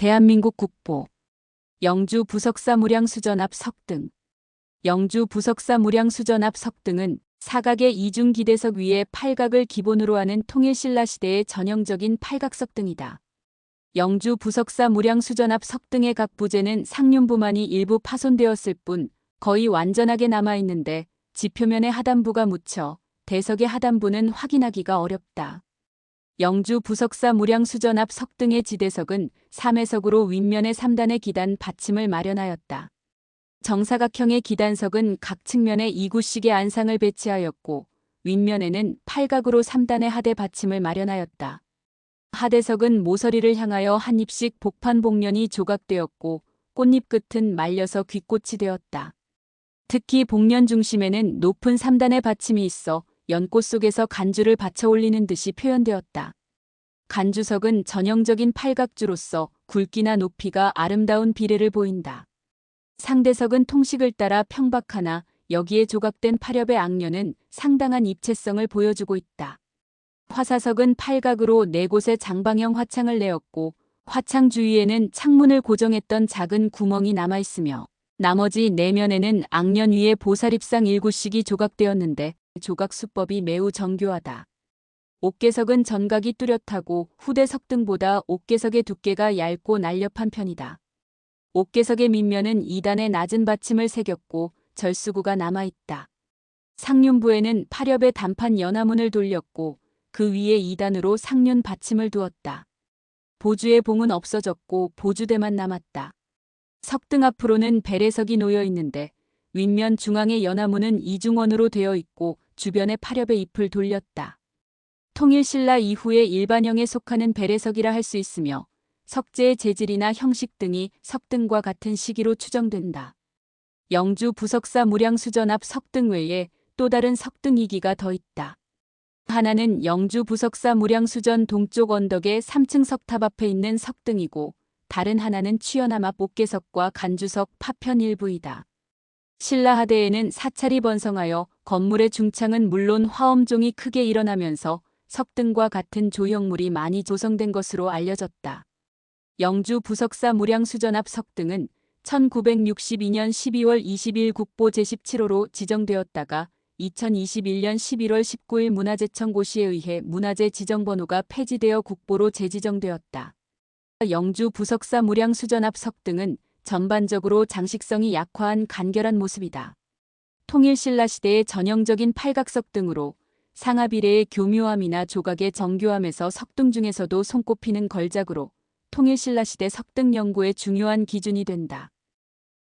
대한민국 국보 영주 부석사 무량수전 앞 석등 영주 부석사 무량수전 앞 석등은 사각의 이중 기대석 위에 팔각을 기본으로 하는 통일신라 시대의 전형적인 팔각석등이다. 영주 부석사 무량수전 앞 석등의 각 부재는 상륜부만이 일부 파손되었을 뿐 거의 완전하게 남아있는데 지표면에 하단부가 묻혀 대석의 하단부는 확인하기가 어렵다. 영주 부석사 무량수전 앞 석 등의 지대석은 3회석으로 윗면에 3단의 기단 받침을 마련하였다. 정사각형의 기단석은 각 측면에 2구씩의 안상을 배치하였고 윗면에는 팔각으로 3단의 하대 받침을 마련하였다. 하대석은 모서리를 향하여 한 잎씩 복판 복면이 조각되었고 꽃잎 끝은 말려서 귓꽃이 되었다. 특히 복면 중심에는 높은 3단의 받침이 있어 연꽃 속에서 간주를 받쳐 올리는 듯이 표현되었다. 간주석은 전형적인 팔각주로서 굵기나 높이가 아름다운 비례를 보인다. 상대석은 통식을 따라 평박하나 여기에 조각된 팔엽의 악녀는 상당한 입체성을 보여주고 있다. 화사석은 팔각으로 네 곳의 장방형 화창을 내었고 화창 주위에는 창문을 고정했던 작은 구멍이 남아 있으며 나머지 내면에는 악년 위에 보살입상 일구씩이 조각되었는데 조각 수법이 매우 정교하다. 옥계석은 전각이 뚜렷하고 후대석 등보다 옥계석의 두께가 얇고 날렵한 편이다. 옥계석의 밑면은 2단의 낮은 받침을 새겼고 절수구가 남아있다. 상륜부에는 팔엽의 단판 연화문을 돌렸고 그 위에 2단으로 상륜 받침을 두었다. 보주의 봉은 없어졌고 보주대만 남았다. 석등 앞으로는 베레석이 놓여 있는데 윗면 중앙의 연화문은 이중원으로 되어 있고 주변에 팔엽의 잎을 돌렸다. 통일신라 이후에 일반형에 속하는 베레석이라 할 수 있으며 석재의 재질이나 형식 등이 석등과 같은 시기로 추정된다. 영주 부석사 무량수전 앞 석등 외에 또 다른 석등이기가 더 있다. 하나는 영주 부석사 무량수전 동쪽 언덕의 3층 석탑 앞에 있는 석등이고 다른 하나는 취연암 앞 옥계석과 간주석 파편 일부이다. 신라하대에는 사찰이 번성하여 건물의 중창은 물론 화엄종이 크게 일어나면서 석등과 같은 조형물이 많이 조성된 것으로 알려졌다. 영주 부석사 무량수전 앞 석등은 1962년 12월 20일 국보 제17호로 지정되었다가 2021년 11월 19일 문화재청 고시에 의해 문화재 지정번호가 폐지되어 국보로 재지정되었다. 영주 부석사 무량수전 앞 석등은 전반적으로 장식성이 약화한 간결한 모습이다. 통일신라 시대의 전형적인 팔각석 등으로 상하비례의 교묘함이나 조각의 정교함에서 석등 중에서도 손꼽히는 걸작으로 통일신라 시대 석등 연구의 중요한 기준이 된다.